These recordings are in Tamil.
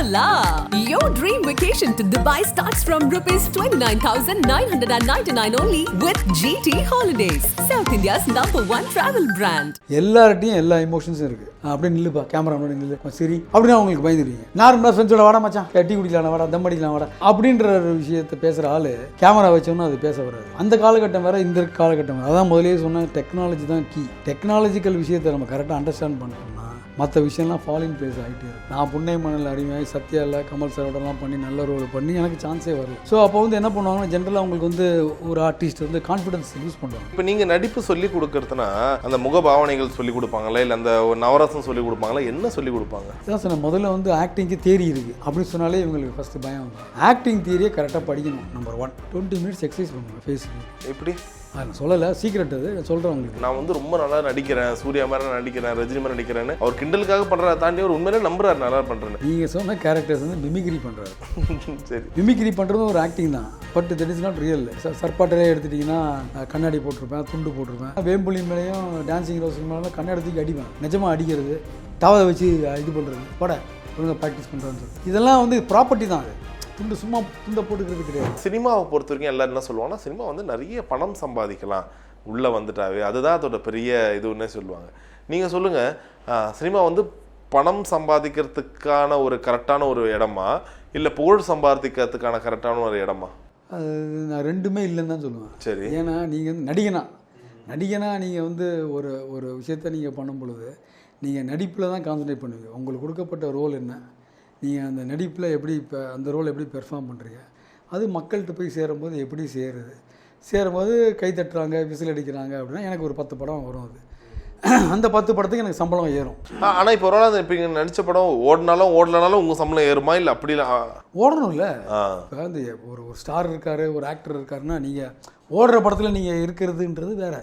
Voila! Your dream vacation to Dubai starts from rupees 29,999 only with GT Holidays, South India's number one travel brand. எல்லார்ட்டையும் எல்லா எமோஷன்ஸும் இருக்கு. அப்படியே நில்லுப்பா கேமரா முன்னாடி நில்லு. சரி. அப்படின்னு அவங்களுக்கு பயந்துருவீங்க நார்மலாக ஃப்ரெண்ட்ஸோட வாடா மச்சான். டீ குடிக்கலாம் வாடா தம் அடிக்கலாம் வாடா. அப்படின்ற ஒரு விஷயத்த பேசுகிற ஆள் கேமரா வச்சோம்னா அது பேச வராது. அந்த காலகட்டம் வேறு இந்த காலகட்டம் வேறு. அதான் முதலே சொன்ன டெக்னாலஜி தான் கீ டெக்னாலஜிக்கல் விஷயத்தை நம்ம கரெக்டாக அண்டர்ஸ்டாண்ட் பண்ணோம்னா மற்ற விஷயம்லாம் ஃபாலின் பிளேஸ் ஆகிட்டே இருக்கும் நான் புன்னை மணல் அடிமையாகி சத்யா இல்லை கமல் சாரோடலாம் பண்ணி நல்ல ரோல் பண்ணி எனக்கு சான்ஸே வரல. ஸோ அப்போ வந்து என்ன பண்ணுவாங்கன்னா ஜென்ரலாக அவங்களுக்கு வந்து ஒரு ஆர்டிஸ்ட் வந்து கான்ஃபிடன்ஸ் யூஸ் பண்ணுவாங்க. இப்போ நீங்க நடிப்பு சொல்லி கொடுக்கறதுனா அந்த முக பாவனைகள் சொல்லி கொடுப்பாங்களா? இல்ல அந்த ஒரு நவரசம் சொல்லி கொடுப்பாங்களா? என்ன சொல்லி கொடுப்பாங்க? அதான் சொன்னேன் முதல்ல வந்து ஆக்டிங்க்கு தேரி இருக்குது அப்படின்னு சொன்னாலே இவங்களுக்கு ஃபஸ்ட்டு பயம் ஆக்டிங் தியரியை கரெக்டாக படிக்கணும் number one twenty minutes exercise பண்ணுங்க ஃபேஸுக்கு எப்படி? நான் சொல்லலை சீக்ரெட் அது. சொல்கிறேன் உங்களுக்கு. நான் வந்து ரொம்ப நல்லா நடிக்கிறேன். சூர்யா மாதிரி நடிக்கிறேன் ரஜினி மாதிரி நடிக்கிறேன்னு. அவர் கிண்டலுக்காக பண்றதை தாண்டி அவர் உண்மையிலே நம்புறாரு நல்லா பண்றேன்னு. நீங்கள் சொன்ன கேரக்டர்ஸ் வந்து மிமிக்ரி பண்ணுறாரு சரி. மிமிக்ரி பண்ணுறதும் ஒரு ஆக்டிங் தான். But that is not real சர்பாட்டிலே எடுத்துட்டிங்கன்னா கண்ணாடி போட்டிருப்பேன் துண்டு போட்டிருப்பேன். வேம்புலி மேலேயும் டான்சிங் ரோஸ் மேலே கண்ணாடி தூக்கி அடிப்பேன். நிஜமாக அடிக்கிறது டவலை வச்சு இது பண்ணுறது பட ஒழுங்காக ப்ராக்டிஸ் பண்ணுறான்னு சொல்லி. இதெல்லாம் வந்து ப்ராப்பர்ட்டி தான் அது. துண்டு சும்மா துண்டை போட்டுக்கிறது கிடையாது. சினிமாவை பொறுத்த வரைக்கும் எல்லாரும் என்ன சொல்லுவாங்கன்னா சினிமா வந்து நிறைய பணம் சம்பாதிக்கலாம். உள்ள வந்துட்டாவே. அதுதான் அதோட பெரிய இதுன்னே சொல்லுவாங்க. நீங்க சொல்லுங்க ஆஹ், சினிமா வந்து பணம் சம்பாதிக்கிறதுக்கான ஒரு கரெக்டான ஒரு இடமா? இல்ல புகழ் சம்பாதிக்கிறதுக்கான கரெக்டான ஒரு இடமா? அது நான் ரெண்டுமே இல்லைன்னு தான் சொல்லுவேன். சரி. ஏன்னா நீங்கள் வந்து நடிகனா? நடிகனா நீங்கள் வந்து ஒரு ஒரு விஷயத்த நீங்கள் பண்ணும் பொழுது நீங்கள் நடிப்பில் தான் கான்சன்ட்ரேட் பண்ணுவீங்க. உங்களுக்கு கொடுக்கப்பட்ட ரோல் என்ன? நீங்கள் அந்த நடிப்பில் எப்படி இப்போ அந்த ரோல் எப்படி பெர்ஃபார்ம் பண்ணுறீங்க அது மக்கள்கிட்ட போய் சேரும்போது எப்படி சேருது? சேரும்போது கை தட்டுறாங்க விசில் அடிக்கிறாங்க அப்படின்னா எனக்கு ஒரு பத்து படம் வரும் அது. அந்த பத்து படத்துக்கு எனக்கு சம்பளம் ஏறும். ஆ- ஆனா இப்போ ஒரு இப்போ நீங்க நடிச்ச படம் ஓடினாலும் ஓடலனாலும் உங்க சம்பளம் ஏறுமா? இல்ல அப்படி ஓடணும்ல. இப்போ வந்து ஒரு ஒரு ஸ்டார் இருக்காரு ஒரு ஆக்டர் இருக்காருன்னா நீங்கள் ஓடுற படத்தில் நீங்கள் இருக்கிறதுன்றது வேற.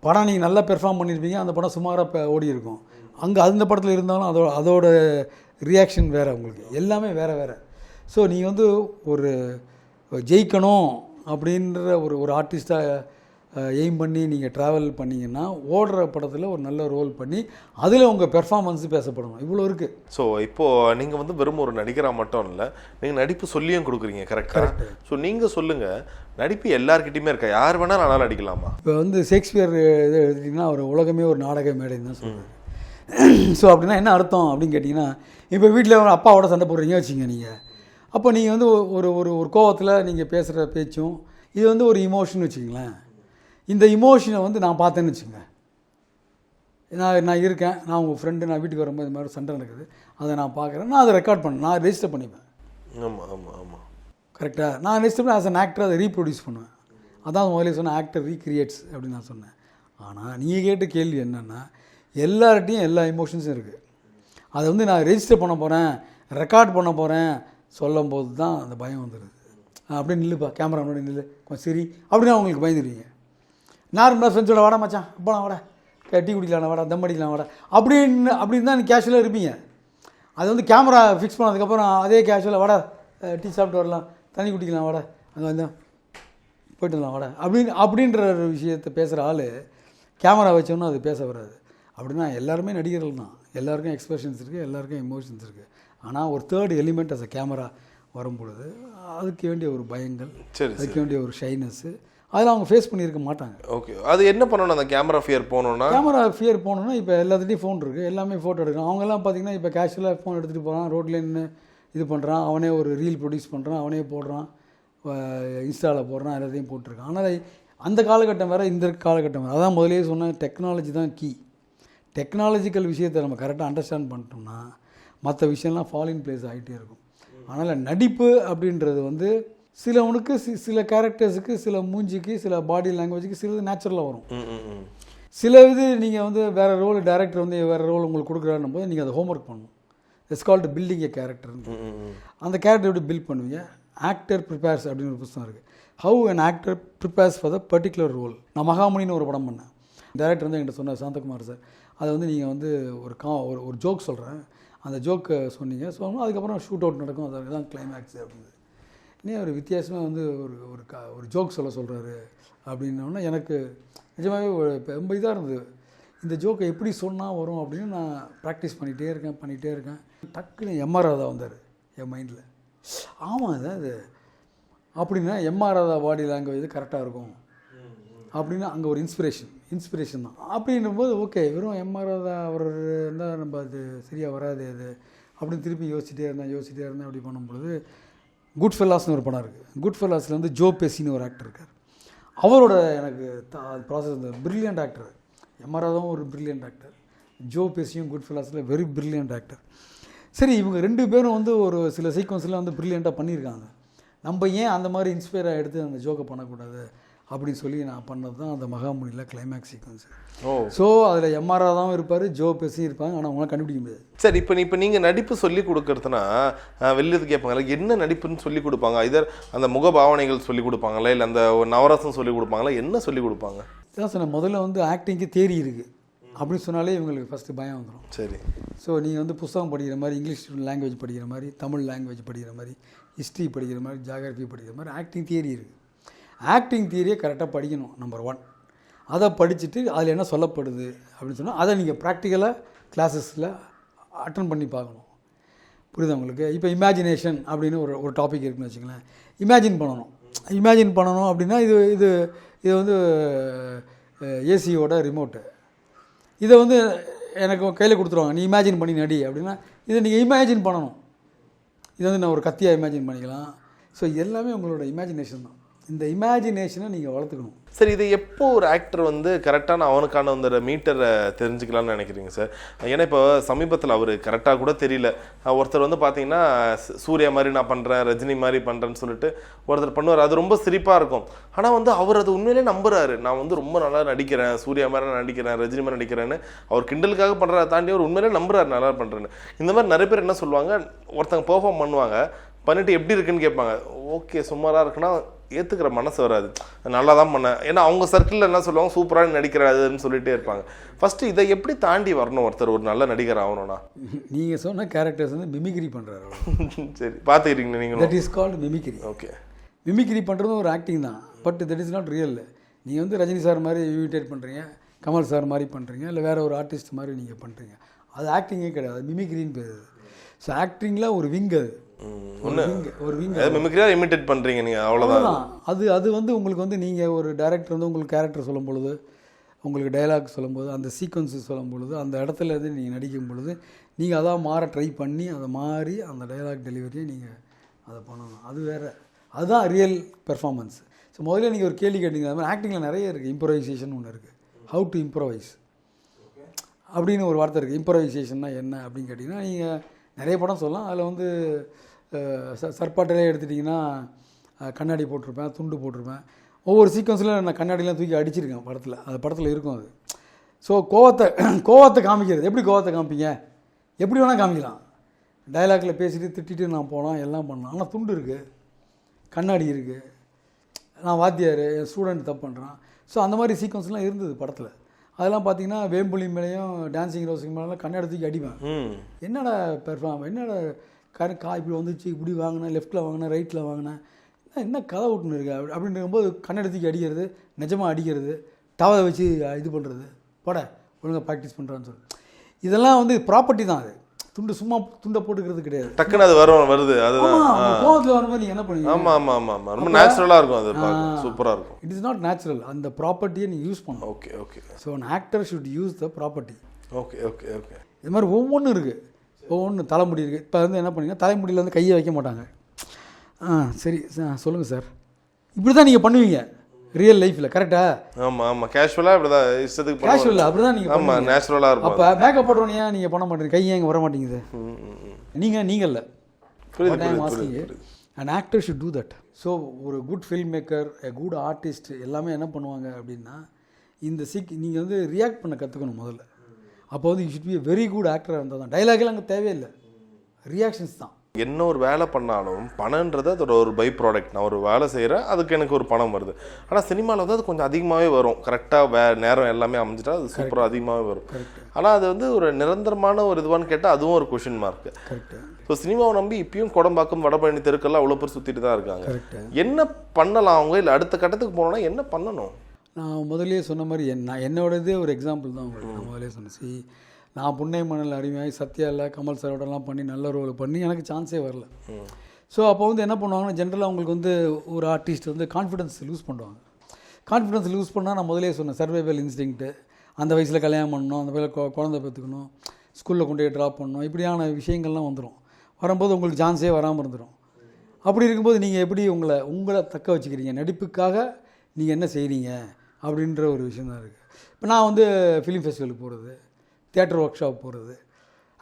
படம் நீங்கள் நல்லா பெர்ஃபார்ம் பண்ணியிருப்பீங்க அந்த படம் சுமாராக இப்போ ஓடி இருக்கும் அங்கே அந்த படத்தில் இருந்தாலும் அதோட அதோட ரியாக்ஷன் வேறு உங்களுக்கு. எல்லாமே வேறு வேறு. ஸோ நீங்கள் வந்து ஒரு ஜெயிக்கணும் அப்படின்ற ஒரு ஒரு ஆர்டிஸ்ட்டாக எய்ம் பண்ணி நீங்கள் ட்ராவல் பண்ணீங்கன்னா ஓடுற படத்தில் ஒரு நல்ல ரோல் பண்ணி அதில் உங்கள் பெர்ஃபார்மன்ஸ் பேசப்படணும். இவ்வளோ இருக்குது ஸோ இப்போ நீங்க வந்து வெறும் ஒரு நடிகரா மட்டும் இல்ல நீங்க நடிப்பு சொல்லியும் கொடுக்குறீங்க கரெக்டா ஸோ நீங்க சொல்லுங்க நடிப்பு எல்லார்கிட்டயுமே இருக்கா? யார் வேணாலும் நல்லா நடிக்கலாமா? இப்போ வந்து ஷேக்ஸ்பியர் இதை எடுத்துட்டிங்கன்னா அவர் உலகமே ஒரு நாடக மேடைன்னு தான் சொல்லுவார் ஸோ அப்படின்னா என்ன அர்த்தம் அப்படின்னு கேட்டிங்கன்னா இப்போ வீட்டில் ஒரு அப்பாவோட சண்டை போடுறீங்க வச்சுங்க நீங்கள் அப்போ நீங்கள் வந்து ஒரு ஒரு ஒரு கோவத்தில் நீங்கள் பேசுகிற பேச்சும் இது வந்து ஒரு இமோஷன் வச்சுங்களேன் இந்த இமோஷனை வந்து நான் பார்த்தேன்னு வச்சுங்க நான் நான் இருக்கேன் நான் உங்கள் ஃப்ரெண்டு நான் வீட்டுக்கு வரும்போது இந்த மாதிரி சண்டை நடக்குது. அதை நான் பார்க்குறேன். நான் அதை ரெக்கார்ட் பண்ணேன் நான் ரெஜிஸ்டர் பண்ணிப்பேன். ஆமா ஆமா ஆமா. கரெக்டாக நான் நெக்ஸ்ட் பண்ணி ஆஸ் அன் ஆக்டர் அதை ரீப்ரொடியூஸ் பண்ணுவேன். அதான் முதல்ல சொன்ன ஆக்டர் ரீக்ரியேட்ஸ் அப்படின்னு நான் சொன்னேன். ஆனால் நீங்கள் கேட்ட கேள்வி என்னென்னா எல்லார்ட்டையும் எல்லா எமோஷன்ஸும் இருக்குது அதை வந்து நான் ரெஜிஸ்டர் பண்ண போகிறேன் ரெக்கார்ட் பண்ண போகிறேன் சொல்லும் போது தான் அந்த பயம் வந்துடுது அப்படியே நில்லுப்பா கேமரா முன்னாடி நில்லு. கொஞ்சம் சரி. அப்படின்னு அவங்களுக்கு பயந்துடுவீங்க நார்மலாக ஃப்ரெண்ட்ஸோட வாடா மச்சான் போலாம் வாடா? வாட டீ குடிக்கலாம் வாடா தம் அடிக்கலாம் வாடா? அப்படின்னு அப்படின்னு தான் கேஷுவலாக இருப்பீங்க. அது வந்து கேமரா ஃபிக்ஸ் பண்ணதுக்கப்புறம் அதே கேஷுவலாக வாடா டீ சாப்பிட்டு வரலாம் தண்ணி குடிக்கலாம் வாடா. அங்கே வந்தோம் போயிட்டு வரலாம் வாடா. அப்படின்னு அப்படின்ற ஒரு விஷயத்தை பேசுகிற ஆள் கேமரா வச்சோன்னா அது பேச வராது. அப்படின்னா எல்லாருமே நடிகர்கள் தான். எல்லாருக்கும் எக்ஸ்பிரஷன்ஸ் இருக்குது எல்லாருக்கும் எமோஷன்ஸ் இருக்குது ஆனால் ஒரு third element as a camera வரும் பொழுது அதுக்கு வேண்டிய ஒரு பயங்கள் சரி அதுக்கு வேண்டிய ஒரு ஷைனஸ்ஸு அதெல்லாம் அவங்க ஃபேஸ் பண்ணியிருக்க மாட்டாங்க. ஓகே அது என்ன பண்ணணும்? அந்த கேமரா ஃபியர் போகணும்னா? கேமரா ஃபியர் போகணுன்னா இப்போ எல்லாத்துட்டையும் ஃபோன் இருக்குது எல்லாமே ஃபோட்டோ எடுக்கலாம் அவங்கெல்லாம் பார்த்தீங்கன்னா இப்போ கேஷுவலாக ஃபோன் எடுத்துகிட்டு போகிறான் ரோட்ல நின்று இது பண்ணுறான் அவனே ஒரு ரீல் ப்ரொடியூஸ் பண்ணுறான் அவனே போடுறான் இன்ஸ்டாவில் போடுறான் எல்லாத்தையும் போட்டிருக்கான். ஆனால் அந்த காலகட்டம் வேறு இந்த காலகட்டம் வேறு. அதான் முதலே சொன்ன டெக்னாலஜி தான் கீ டெக்னாலஜிக்கல் விஷயத்தை நம்ம கரெக்டாக அண்டர்ஸ்டாண்ட் பண்ணிட்டோம்னா மற்ற விஷயம்லாம் ஃபாலின் பிளேஸ் ஆகிட்டே இருக்கும். அதனால் நடிப்பு அப்படின்றது வந்து சிலவனுக்கு சி- சில கேரக்டர்ஸுக்கு சில மூஞ்சிக்கு சில பாடி லாங்குவேஜுக்கு சிலது நேச்சுரலாக வரும். சில இது நீங்கள் வந்து வேறு ரோல் டேரக்டர் வந்து வேறு ரோல் உங்களுக்கு கொடுக்குறாருன்னும் போது நீங்கள் அதை ஹோம்ஒர்க் பண்ணணும். It's called building a character. அந்த கேரக்டர் எப்படி பில்ட் பண்ணுவீங்க? ஆக்டர் ப்ரிப்பேர்ஸ் அப்படின்னு ஒரு புத்தகம் இருக்குது how an actor prepares for the particular role நான் மகாமுனின்னு ஒரு படம் பண்ணேன். டேரக்டர் வந்து என்கிட்ட சொன்னார் சாந்தகுமார் சார் அதை வந்து நீங்கள் வந்து ஒரு கா ஒரு ஒரு ஜோக் சொல்கிறேன் அந்த ஜோக்கை சொன்னீங்க. சொன்னோம் அதுக்கப்புறம் ஷூட் அவுட் நடக்கும். அதுக்கு தான் கிளைமேக்ஸ் அப்படின்னு இன்னும் ஒரு வித்தியாசமாக வந்து ஒரு ஒரு க ஒரு ஜோக் சொல்ல சொல்கிறாரு அப்படின்னோடனே எனக்கு நிஜமாகவே ஒரு ரொம்ப இதாக இருந்தது. இந்த ஜோக்கை எப்படி சொன்னால் வரும் அப்படின்னு நான் ப்ராக்டிஸ் பண்ணிகிட்டே இருக்கேன் பண்ணிகிட்டே இருக்கேன். டக்குன்னு எம்ஆர் ராதா வந்தார் என் மைண்டில் ஆமாம் அது அப்படின்னா எம்ஆர் ராதா பாடி லாங்குவேஜ் கரெக்டாக இருக்கும். அப்படின்னு அங்கே ஒரு இன்ஸ்பிரேஷன் இன்ஸ்பிரேஷன் தான். அப்படின்னும் போது ஓகே வெறும் எம்ஆர்ஆதா அவர் இருந்தால் நம்ம அது சரியாக வராது அது. அப்படின்னு திருப்பி யோசிச்சுட்டே இருந்தேன் யோசிச்சுட்டே இருந்தேன். அப்படி பண்ணும்பொழுது குட் ஃபெல்லாஸ்னு ஒரு படம் இருக்குது குட் ஃபெல்லாஸில் வந்து ஜோ பேசின்னு ஒரு ஆக்டர் இருக்கார். அவரோட எனக்கு ப்ராசஸ் இந்த பிரில்லியன்ட் ஆக்டர் எம்ஆர்ஆதாவும் ஒரு பிரில்லியன்ட் ஆக்டர் ஜோ பேசியும் குட் ஃபெல்லாஸில் வெரி பிரில்லியன்ட் ஆக்டர் சரி இவங்க ரெண்டு பேரும் வந்து ஒரு சில சீக்வன்ஸில் வந்து பிரில்லியண்ட்டாக பண்ணியிருக்காங்க. நம்ம ஏன் அந்த மாதிரி இன்ஸ்பயராக எடுத்து அந்த ஜோக்கை பண்ணக்கூடாது? அப்படின்னு சொல்லி நான் பண்ணது தான் அந்த மகாமுனியில் கிளைமேக்ஸ் சீக்வன்ஸ் ஓ. ஸோ அதில் எம்ஆர்ஆ இருப்பார் ஜோ பெசியும் இருப்பாங்க ஆனால் அவங்களாம் கண்டுபிடிக்க முடியாது. சரி இப்போ இப்போ நீங்கள் நடிப்பு சொல்லி கொடுக்கறதுனா வெளியது கேட்பாங்கல்ல என்ன நடிப்புன்னு சொல்லி கொடுப்பாங்க? இதர் அந்த முகபாவனைகள் சொல்லி கொடுப்பாங்களா இல்லை அந்த நவரசம் சொல்லி கொடுப்பாங்களா என்ன சொல்லி கொடுப்பாங்க? சொன்னேன் முதல்ல வந்து ஆக்டிங்க்கு தேரி இருக்குது அப்படின்னு சொன்னாலே இவங்களுக்கு ஃபஸ்ட்டு பயம் வந்துடும் சரி. ஸோ நீங்கள் வந்து புஸ்தகம் படிக்கிற மாதிரி இங்கிலீஷ் லாங்குவேஜ் படிக்கிற மாதிரி தமிழ் லாங்குவேஜ் படிக்கிற மாதிரி ஹிஸ்ட்ரி படிக்கிற மாதிரி ஜாகிரபி படிக்கிற மாதிரி ஆக்டிங் தியரி இருக்குது ஆக்டிங் தியரியை கரெக்டாக படிக்கணும் நம்பர் ஒன் அதை படிச்சுட்டு அதில் என்ன சொல்லப்படுது அப்படின்னு சொன்னால் அதை நீங்கள் ப்ராக்டிக்கலாக கிளாஸஸில் அட்டன் பண்ணி பார்க்கணும். புரியுதா உங்களுக்கு? இப்போ இமேஜினேஷன் அப்படின்னு ஒரு ஒரு டாபிக் இருக்குன்னு வச்சுங்களேன் இமேஜின் பண்ணணும். இமேஜின் பண்ணணும் அப்படின்னா இது இது இது வந்து ஏசியோட ரிமோட்டு இதை வந்து எனக்கு கையில் கொடுத்துருவாங்க. நீ இமேஜின் பண்ணி நடி அப்படின்னா இதை நீங்கள் இமேஜின் பண்ணணும். இதை வந்து நான் ஒரு கத்தியாக இமேஜின் பண்ணிக்கலாம். ஸோ எல்லாமே உங்களோட இமேஜினேஷன் தான். இந்த இமேஜினேஷனை நீங்கள் வளர்த்துக்கணும். சரி இது எப்போ ஒரு ஆக்டர் வந்து கரெக்டான அவனுக்கான அந்த மீட்டரை தெரிஞ்சுக்கலாம்னு நினைக்கிறீங்க சார்? ஏன்னா இப்போ சமீபத்தில் அவர் கரெக்டாக கூட தெரியல. ஒருத்தர் வந்து பார்த்தீங்கன்னா சூர்யா மாதிரி நான் பண்ணுறேன் ரஜினி மாதிரி பண்ணுறேன்னு சொல்லிட்டு ஒருத்தர் பண்ணுவார். அது ரொம்ப சிரிப்பாக இருக்கும். ஆனால் வந்து அவர் அது உண்மையிலே நம்புறாரு. நான் வந்து ரொம்ப நல்லா நடிக்கிறேன் சூர்யா மாதிரி நான் நடிக்கிறேன் ரஜினி மாதிரி நடிக்கிறேன்னு அவர் கிண்டலுக்காக பண்ணுறதை தாண்டி அவர் உண்மையிலே நம்புறாரு நல்லா பண்ணுறேன்னு இந்த மாதிரி நிறைய பேர் என்ன சொல்லுவாங்க ஒருத்தங்க பெர்ஃபார்ம் பண்ணுவாங்க பண்ணிட்டு எப்படி இருக்குன்னு கேட்பாங்க. ஓகே சுமாராக இருக்குன்னா ஏற்றுக்கிற மனசு வராது. நல்லா தான் பண்ணேன் ஏன்னா அவங்க சர்க்கிளில் என்ன சொல்லுவாங்க? சூப்பராக நடிக்கிறாருன்னு சொல்லிட்டே இருப்பாங்க. ஃபஸ்ட்டு இதை எப்படி தாண்டி வரணும் ஒருத்தர்? ஒரு நல்ல நடிகர் ஆகணும்னா? நீங்கள் சொன்ன கேரக்டர்ஸ் வந்து மிமிக்ரி பண்ணுறாரு சரி. பார்த்துக்கிறீங்களா நீங்களும்? That is called mimicry okay mimicry பண்ணுறதும் ஒரு ஆக்டிங் தான். But that is not real நீங்கள் வந்து ரஜினி சார் மாதிரி இமிட்டேட் பண்ணுறீங்க கமல் சார் மாதிரி பண்ணுறீங்க இல்லை வேறு ஒரு ஆர்டிஸ்ட் மாதிரி நீங்கள் பண்ணுறீங்க அது ஆக்டிங்கே கிடையாது. மிமிக்ரின்னு பேர். ஸோ ஆக்டிங்கில் ஒரு விங் அது. மிமிக்ரியாக இமிட்டேட் பண்ணுறீங்க நீங்கள் அவ்வளோதான் அது அது வந்து உங்களுக்கு வந்து நீங்கள் ஒரு டைரக்டர் வந்து உங்களுக்கு கேரக்டர் சொல்லும் பொழுது உங்களுக்கு டயலாக் சொல்லும்போது அந்த சீக்வன்ஸு சொல்லும் பொழுது அந்த இடத்துல இருந்து நீங்கள் நடிக்கும் பொழுது நீங்கள் அதான் மாற ட்ரை பண்ணி அதை மாறி அந்த டயலாக் டெலிவரியை நீங்கள் அதை பண்ணணும். அது வேறு. அதுதான் ரியல் பெர்ஃபார்மன்ஸ் ஸோ முதல்ல நீங்கள் ஒரு கேள்வி கேட்டீங்க. அது மாதிரி ஆக்டிங்கில் நிறைய இருக்குது இம்ப்ரவைசேஷன் ஒன்று இருக்குது ஹவு டு இம்ப்ரவைஸ் அப்படின்னு ஒரு வார்த்தை இருக்குது இம்ப்ரவைசேஷன்னா என்ன அப்படின்னு கேட்டிங்கன்னா நீங்கள் நிறைய படம் சொல்லலாம். அதில் வந்து ச சர்பாட்டிலே எடுத்துட்டிங்கன்னா கண்ணாடி போட்டிருப்பேன் துண்டு போட்டிருப்பேன். ஒவ்வொரு சீக்வன்ஸில் நான் கண்ணாடிலாம் தூக்கி அடிச்சிருக்கேன் படத்தில். அது படத்தில் இருக்கும் அது. ஸோ கோவத்தை கோவத்தை காமிக்கிறது. எப்படி கோவத்தை காமிப்பீங்க? எப்படி வேணால் காமிக்கலாம். டயலாக்ல பேசிட்டு திட்டிட்டு நான் போனோம் எல்லாம் பண்ணலாம். ஆனால் துண்டு இருக்குது கண்ணாடி இருக்குது நான் வாத்தியார் என் ஸ்டூடெண்ட் தப்பு பண்ணுறான் ஸோ அந்த மாதிரி சீக்வன்ஸ்லாம் இருந்தது படத்தில். அதெல்லாம் பார்த்தீங்கன்னா வேம்புலி மேலேயும் டான்சிங் ரோஸிங் மேலாம் கண்ணாடி தூக்கி அடிப்பேன். என்னடா பெர்ஃபார்ம் என்னடா கரு கா இப்படி வந்துச்சு இப்படி வாங்கினேன் லெஃப்ட்டில் வாங்கினேன் ரைட்டில் வாங்கினேன். என்ன- என்ன கதை விட்டுன்னு இருக்கு அப்படி அப்படின்னும்போது கண்ணாடி தூக்கி அடிக்கிறது நிஜமாக அடிக்கிறது டவரை வச்சு இது பண்ணுறது போட ஒழுங்காக ப்ராக்டிஸ் பண்ணுறான்னு சொல்லி. இதெல்லாம் வந்து ப்ராப்பர்ட்டி தான் அது. துண்டு சும்மா துண்டை போட்டுக்கிறது கிடையாது. டக்குன்னு அது வரும் வருது. அதுதான். கோவத்தில் வர மாதிரி நீங்கள் என்ன பண்ணுவீங்க? ஆமாம் ஆமாம் ஆமாம் ஆமாம் ரொம்ப நேச்சுரலாக இருக்கும் அது சூப்பராக இருக்கும். இட் இஸ் நாட் நேச்சுரல் அந்த ப்ராப்பர்ட்டியை நீங்கள் யூஸ் பண்ணணும் okay okay so an actor should use the property okay okay okay இது மாதிரி ஒவ்வொன்றும் இருக்குது ஒவ்வொன்று தலைமுடி இருக்குது இப்போ வந்து என்ன பண்ணீங்க தலைமுடியில் வந்து கையை வைக்க மாட்டாங்க. ஆ சரி சொல்லுங்கள் சார். இப்படி தான் நீங்கள் பண்ணுவீங்க. ரியல் லைஃப்பில் கரெக்டா ஆமாம் ஆமாம் கேஷுவலாக இப்படி தான் இஷ்டத்துக்கு பண்ணுவாங்க. கேஷுவல் அப்படி தான் நீங்கள் ஆமாம் நேச்சுரலாக இருக்கும் அப்போ மேக்கப் போடுறோன்னு ஏன் நீங்கள் பண்ண மாட்டேங்க? கை ஏங்க வர மாட்டேங்குது. நீங்கள் நீங்கள் இல்லை an actor should do that. So ஒரு good film maker a good artist எல்லாமே என்ன பண்ணுவாங்க அப்படின்னா இந்த சீக் நீங்கள் வந்து ரியாக்ட் பண்ண கற்றுக்கணும் முதல்ல. அப்போ வந்து you should be very good ஆக்டராக இருந்தால் தான் டைலாக்லாம் அங்கே தேவையில்லை. ரியாக்ஷன்ஸ் தான். என்ன ஒரு வேலை பண்ணாலும் பணன்றது அதோட ஒரு பை ப்ராடக்ட் நான் ஒரு வேலை செய்கிறேன் அதுக்கு எனக்கு ஒரு பணம் வருது. ஆனால் சினிமாவில் வந்து அது கொஞ்சம் அதிகமாகவே வரும். கரெக்டாக வே நேரம் எல்லாமே அமைஞ்சிட்டா அது சூப்பராக அதிகமாகவே வரும். ஆனால் அது வந்து ஒரு நிரந்தரமான ஒரு இதுவான்னு கேட்டால் அதுவும் ஒரு கொஷின் மார்க் ஸோ சினிமாவை நம்பி இப்பயும் குடம்பாக்கம் வடபழனி தெருக்கெல்லாம் அவ்வளோ பேர் சுற்றிட்டு தான் இருக்காங்க. என்ன பண்ணலாம் அவங்க? இல்லை அடுத்த கட்டத்துக்கு போகணும்னா என்ன பண்ணணும்? நான் முதல்லயே சொன்ன மாதிரி என் நான் என்னோடதே ஒரு எக்ஸாம்பிள் தான் உங்களுக்கு நான் முதலே சொன்னேன். சி நான் புன்னை மணல் அடிமையாகி சத்யா இல்லை கமல் சாரோடலாம் பண்ணி நல்ல ரோல் பண்ணி எனக்கு சான்ஸே வரல. ஸோ அப்போ வந்து என்ன பண்ணுவாங்கன்னா ஜென்ரலாக அவங்களுக்கு வந்து ஒரு ஆர்டிஸ்ட் வந்து கான்ஃபிடன்ஸ் லூஸ் பண்ணுவாங்க. கான்ஃபிடன்ஸ் லூஸ் பண்ணால் நான் முதலே சொன்னேன் சர்வைவல் இன்ஸ்டிங்க்ட்டு அந்த வயசில் கல்யாணம் பண்ணணும் அந்த வயசில் குழந்தை பெற்றுக்கணும் ஸ்கூலில் கொண்டு போய் ட்ராப் பண்ணணும் இப்படியான விஷயங்கள்லாம் வந்துடும் வரும்போது உங்களுக்கு சான்ஸே வராமல் இருந்துடும் அப்படி இருக்கும்போது நீங்கள் எப்படி உங்களை உங்களை தக்க வச்சுக்கிறீங்க? நடிப்புக்காக நீங்கள் என்ன செய்கிறீங்க அப்படின்ற ஒரு விஷயம் தான் இருக்குது இப்போ நான் வந்து ஃபிலிம் ஃபெஸ்டிவலுக்கு போகிறது தேட்டர் ஒர்க் ஷாப் போகிறது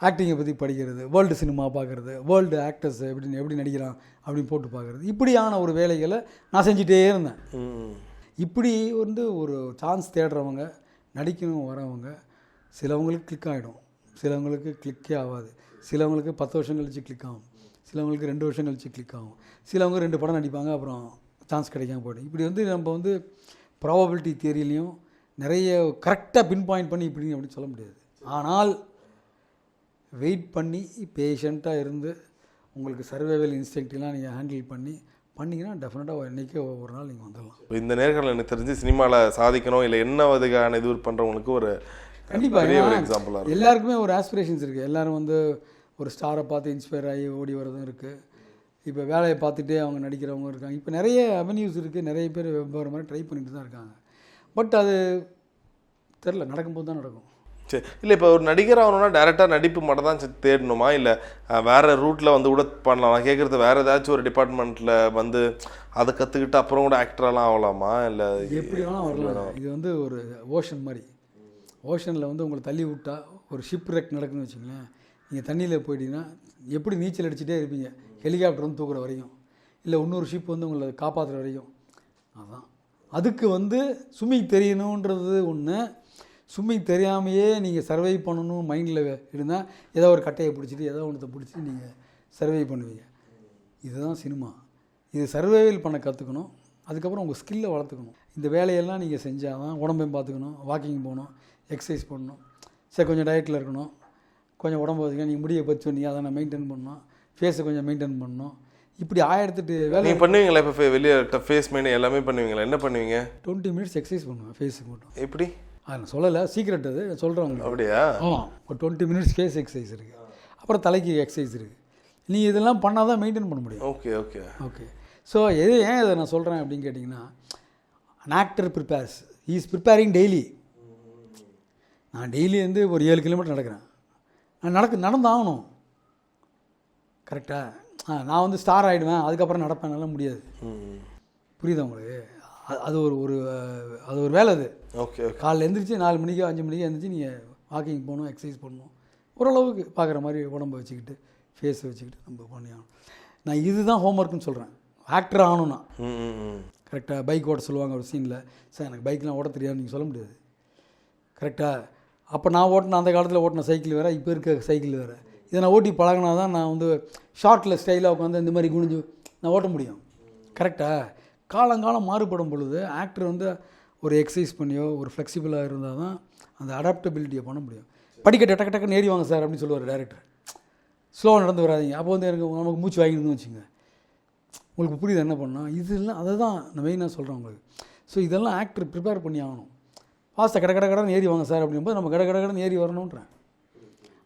ஆக்டிங்கை பற்றி படிக்கிறது வேர்ல்டு சினிமா பார்க்குறது வேர்ல்டு ஆக்டர்ஸ் எப்படி எப்படி நடிக்கிறான் அப்படின்னு போட்டு பார்க்குறது இப்படியான ஒரு வேலைகளை நான் செஞ்சுட்டே இருந்தேன். இப்படி வந்து ஒரு சான்ஸ் தேடுறவங்க நடிக்கணும் வரவங்க சிலவங்களுக்கு கிளிக் ஆகிடும் சிலவங்களுக்கு கிளிக்கே ஆகாது. சிலவங்களுக்கு பத்து வருஷம் கழிச்சு கிளிக் ஆகும். சிலவங்களுக்கு ரெண்டு வருஷம் கழிச்சு கிளிக் ஆகும். சிலவங்க ரெண்டு படம் நடிப்பாங்க அப்புறம் சான்ஸ் கிடைக்காம போய்டும். இப்படி வந்து நம்ம வந்து ப்ராபபிலிட்டி தியரிலையும் நிறைய கரெக்டாக பின் பாயிண்ட் பண்ணி இப்படி அப்படின்னு சொல்ல முடியாது. ஆனால் வெயிட் பண்ணி பேஷண்ட்டாக இருந்து உங்களுக்கு சர்வைவல் இன்ஸ்டிங்க்ட்லாம் நீங்கள் ஹேண்டில் பண்ணி பண்ணிங்கன்னா டெஃபினட்டாக என்றைக்கே ஒரு நாள் நீங்கள் வந்துடலாம். இப்ப இந்த நேர்கள் எனக்கு தெரிஞ்சு சினிமாவில் சாதிக்கணும் இல்லை என்ன அதுக்கான இது பண்ணுறவங்களுக்கு ஒரு கண்டிப்பாக ஒரு எக்ஸாம்பிளாக எல்லாருக்குமே ஒரு ஆஸ்பிரேஷன்ஸ் இருக்குது எல்லாரும் வந்து ஒரு ஸ்டாரை பார்த்து இன்ஸ்பயர் ஆகி ஓடி வரதும் இருக்குது இப்போ வேலையை பார்த்துட்டே அவங்க நடிக்கிறவங்க இருக்காங்க. இப்போ நிறைய அவென்யூஸ் இருக்குது நிறைய பேர் வெவ்வேறு மாதிரி ட்ரை பண்ணிட்டு தான் இருக்காங்க. பட் அது தெரில நடக்கும்போது தான் நடக்கும். சரி. இல்லை இப்போ ஒரு நடிகர் ஆகணும்னா டேரெக்டாக நடிப்பு மட்டும் தான் தேடணுமா? இல்லை வேற ரூட்டில் வந்து கூட பண்ணலாம். நான் கேட்குறது வேற ஏதாச்சும் ஒரு டிபார்ட்மெண்ட்டில் வந்து அதை கற்றுக்கிட்டு அப்புறம் கூட ஆக்டரெல்லாம் ஆகலாமா? இல்லை எப்படி வேணால் வரலாம். இது வந்து ஒரு ஓஷன் மாதிரி. ஓஷனில் வந்து உங்களை தள்ளி விட்டா ஒரு ஷிப் ரெக் நடக்குன்னு வச்சுங்களேன் நீங்கள் தண்ணியில் போயிட்டீங்கன்னா எப்படி நீச்சல் அடிச்சுட்டே இருப்பீங்க? ஹெலிகாப்டர் வந்து தூக்குற வரையும் இல்லை இன்னொரு ஷிப் வந்து உங்களை காப்பாற்றுற வரையும். அதான். அதுக்கு வந்து ஸ்விம்மிங் தெரியணுன்றது ஒன்று ஸ்விம்மிங் தெரியாமையே நீங்கள் சர்வை பண்ணணும் மைண்டில் இருந்தால் ஏதோ ஒரு கட்டையை பிடிச்சிட்டு ஏதோ ஒன்றத்தை பிடிச்சிட்டு நீங்கள் சர்வை பண்ணுவீங்க. இதுதான் சினிமா. இது சர்வைவல் பண்ண கற்றுக்கணும் அதுக்கப்புறம் உங்கள் ஸ்கில்லை வளர்த்துக்கணும். இந்த வேலையெல்லாம் நீங்கள் செஞ்சால் தான் உடம்பையும் பார்த்துக்கணும் வாக்கிங் போகணும் எக்ஸசைஸ் பண்ணணும். சரி கொஞ்சம் டயட்டில் இருக்கணும். கொஞ்சம் உடம்பு வச்சுக்கணும் நீங்கள் முடியை பற்றி சொன்னீங்க அதை நான் மெயின்டைன் பண்ணணும். ஃபேஸை கொஞ்சம் மெயின்டைன் பண்ணணும். இப்படி ஆயிரத்தெட்டு வேலை நீங்கள் பண்ணுவீங்களா இப்போ வெளியே ஃபேஸ் மெயின் எல்லாமே பண்ணுவீங்களா? என்ன பண்ணுவீங்க? டுவெண்ட்டி மினிட்ஸ் எக்ஸசைஸ் பண்ணுவேன் ஃபேஸுக்கு மட்டும். எப்படி? அது நான் சொல்லலை சீக்ரெட் அது சொல்கிறேன் அப்படியா? ஆமாம் ஒரு டுவெண்ட்டி மினிட்ஸ் ஃபேஸ் எக்ஸசைஸ் இருக்குது அப்புறம் தலைக்கு எக்ஸசைஸ் இருக்குது நீ இதெல்லாம் பண்ணால் தான் மெயின்டைன் பண்ண முடியும். ஓகே ஓகே ஓகே ஸோ எது ஏன் இதை நான் சொல்கிறேன் அப்படின்னு கேட்டிங்கன்னா an actor prepares is preparing daily நான் டெய்லி வந்து ஒரு ஏழு கிலோமீட்டர் நடக்கிறேன். நான் நடக்க நடந்தாகணும். கரெக்டாக நான் வந்து ஸ்டார் ஆகிடுவேன் அதுக்கப்புறம் நடப்பேன் என்னால முடியாது. புரியுதா உங்களுக்கு? அது- ஒரு ஒரு அது ஒரு வேலை அது. ஓகே காலைல எந்திரிச்சு நாலு மணிக்கு அஞ்சு மணிக்கு எந்திரிச்சு நீங்கள் வாக்கிங் போகணும் எக்ஸசைஸ் பண்ணணும் ஓரளவுக்கு பார்க்குற மாதிரி உடம்பை வச்சுக்கிட்டு ஃபேஸ் வச்சுக்கிட்டு நம்ம பண்ணி ஆகணும். நான் இதுதான் ஹோம்ஒர்க்குன்னு சொல்கிறேன் ஆக்டர் ஆகணும்னா. கரெக்டாக பைக் ஓட்ட சொல்லுவாங்க ஒரு சீனில் சார் எனக்கு பைக்லாம் ஓட்ட தெரியாது நீங்கள் சொல்ல முடியாது. கரெக்டாக அப்போ நான் ஓட்டின அந்த காலத்தில் ஓட்டின சைக்கிள் வேறு இப்போ இருக்க சைக்கிள் வேறு. இதை நான் ஓட்டி பழகினா தான் நான் வந்து ஷார்ட்டில் ஸ்டைலாக உட்காந்து இந்த மாதிரி குனிஞ்சு நான் ஓட்ட முடியும். கரெக்டாக காலங்காலம் மாறுபடும் பொழுது ஆக்டர் வந்து ஒரு எக்ஸசைஸ் பண்ணியோ ஒரு ஃப்ளெக்சிபிளாக இருந்தால் தான் அந்த அடாப்டபிலிட்டியை பண்ண முடியும். படிக்கட்டு டக்கு டக்கு ஏறி வாங்க சார் அப்படின்னு சொல்லுவார் டேரக்டர் ஸ்லோவாக நடந்து வராதீங்க. அப்போ வந்து எனக்கு நமக்கு மூச்சு வாங்கிடுன்னு வச்சுங்க உங்களுக்கு புரியுது என்ன பண்ணோம் இதெல்லாம் அதை தான் நான் மெயினாக சொல்கிறேன் உங்களுக்கு. ஸோ இதெல்லாம் ஆக்டர் ப்ரிப்பேர் பண்ணி ஆகணும். ஃபாஸ்ட்டாக கட கட கடன் ஏறி வாங்க சார் அப்படிங்கும்போது நம்ம கட கட கடன்னு ஏறி வரணுன்றேன்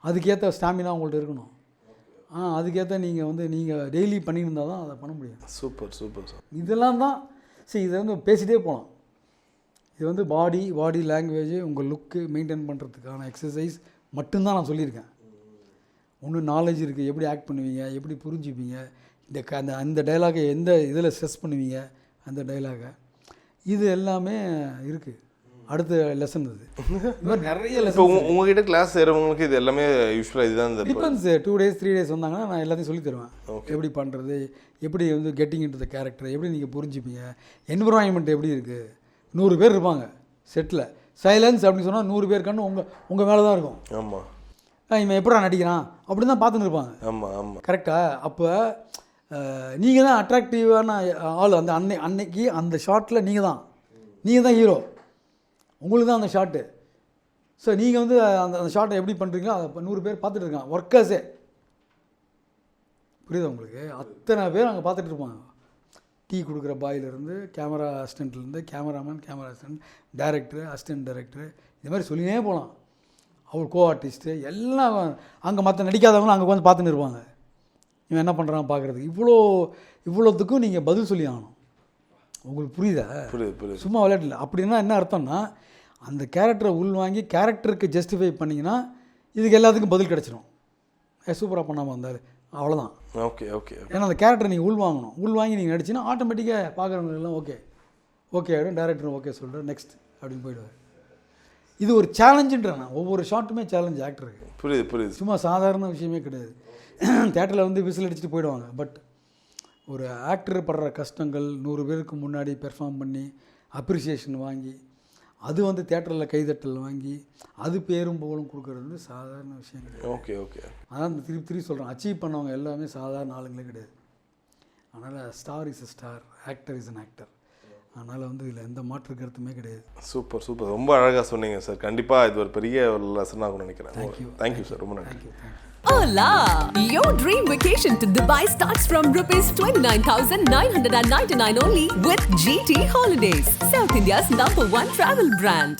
அதுக்கேற்ற ஸ்டாமினா உங்கள்ட்ட இருக்கணும். ஆ அதுக்கேற்ற நீங்கள் வந்து நீங்கள் டெய்லி பண்ணியிருந்தா தான் அதை பண்ண முடியும். சூப்பர் சூப்பர் சார் இதெல்லாம் தான் சரி இதை வந்து பேசிகிட்டே போகலாம் இது வந்து பாடி பாடி லாங்குவேஜ் உங்கள் லுக்கு மெயின்டைன் பண்ணுறதுக்கான எக்ஸசைஸ் மட்டும்தான் நான் சொல்லியிருக்கேன். ஒன்று நாலேஜ் இருக்குது எப்படி ஆக்ட் பண்ணுவீங்க எப்படி புரிஞ்சுப்பீங்க இந்த க அந்த அந்த டைலாகை எந்த இதில் ஸ்ட்ரெஸ் பண்ணுவீங்க அந்த டைலாகை இது எல்லாமே இருக்குது அடுத்த லெசன் மாதிரி நிறைய லெசன் உங்க உங்ககிட்ட கிளாஸ் சேரவங்களுக்கு இது எல்லாமே யூஸ்வலாக இதுதான் இந்த depends two days three days வந்தாங்கன்னா நான் எல்லாத்தையும் சொல்லி தருவேன். எப்படி பண்ணுறது எப்படி வந்து கெட்டிங் இன்டு த கேரக்டர் எப்படி நீங்கள் புரிஞ்சுப்பீங்க என்விரான்மெண்ட் எப்படி இருக்குது நூறு பேர் இருப்பாங்க செட்டில் சைலன்ஸ் அப்படின்னு சொன்னால் நூறு பேர் கண்ணு உங்கள் உங்கள் மேலே தான் இருக்கும். ஆமாம் ஆ, இவன் எப்படா நடிக்கிறான்? அப்படின்னு தான் பார்த்துன்னு இருப்பாங்க. ஆமாம் ஆமாம் கரெக்டா அப்போ நீங்கள் தான் அட்ராக்டிவான ஆள். அந்த அன்னை அன்னைக்கு அந்த ஷாட்டில் நீங்கள் தான். நீங்கள் தான் ஹீரோ உங்களுக்கு தான் அந்த ஷாட்டு ஸோ நீங்கள் வந்து அந்த அந்த ஷாட்டை எப்படி பண்ணுறீங்களோ அதை நூறு பேர் பார்த்துட்டு இருக்காங்க. ஒர்க்கர்ஸே புரியுதா உங்களுக்கு? அத்தனை பேர் அங்கே பார்த்துட்டு இருப்பாங்க. டீ கொடுக்குற பாயிலிருந்து camera அசிஸ்டண்ட்லேருந்து cameraman camera assistant director assistant director இது மாதிரி சொல்லினே போகலாம் அவர் கோ ஆர்டிஸ்ட்டு எல்லாம் அங்கே மற்ற நடிக்காதவங்களும் அங்கே உட்காந்து பார்த்துன்னு இருப்பாங்க. இவன் என்ன பண்ணுறான் பார்க்குறதுக்கு? இவ்வளோ இவ்வளோத்துக்கும் நீங்கள் பதில் சொல்லி ஆகணும். உங்களுக்கு புரியுதா? சும்மா விளையாடல அப்படின்னா என்ன அர்த்தம்னா அந்த கேரக்டரை உள்வாங்கி கேரக்டருக்கு ஜஸ்டிஃபை பண்ணிங்கன்னா இதுக்கு எல்லாத்துக்கும் பதில் கிடச்சிரும். சூப்பராக பண்ணாமல் வந்தார். அவ்வளோதான் ஓகே ஓகே ஏன்னா அந்த கேரக்டரை நீங்கள் உள்வாங்கணும் உள்வாங்கி நீங்கள் நடிச்சின்னா ஆட்டோமேட்டிக்காக பார்க்குறவங்க எல்லாம் ஓகே ஓகே ஆகிடும் டேரக்டர் ஓகே சொல்கிறேன் நெக்ஸ்ட் அப்படின்னு போயிடுவார். இது ஒரு சேலஞ்சுன்றேன் நான். ஒவ்வொரு ஷாட்டுமே சேலஞ்ச் ஆக்டருக்கு புரியுது புரியுது. சும்மா சாதாரண விஷயமே கிடையாது. தேட்டரில் வந்து விசில் அடிச்சுட்டு போயிடுவாங்க. பட் ஒரு ஆக்டர் படுற கஷ்டங்கள் நூறு பேருக்கு முன்னாடி பெர்ஃபார்ம் பண்ணி அப்ரிசியேஷன் வாங்கி அது வந்து தேட்டரில் கைதட்டல் வாங்கி அது பேரும் புகழும் கொடுக்கறது வந்து சாதாரண விஷயம் கிடையாது. Okay okay. அதான் இந்த திருப்பி திருப்பி சொல்கிறேன் அச்சீவ் பண்ணவங்க எல்லாமே சாதாரண ஆளுங்களே கிடையாது. அதனால் star is a star actor is an actor அதனால் வந்து இதில் எந்த மாற்று கருத்துமே கிடையாது. Super super. ரொம்ப அழகாக சொன்னீங்க சார். கண்டிப்பாக இது ஒரு பெரிய ஒரு லெசன் ஆகும்னு நினைக்கிறேன். தேங்க்யூ சார் ரொம்ப நன்றி. Thank you thank you Hola! Your dream vacation to Dubai starts from rupees 29,999 only with GT Holidays, South India's number one travel brand.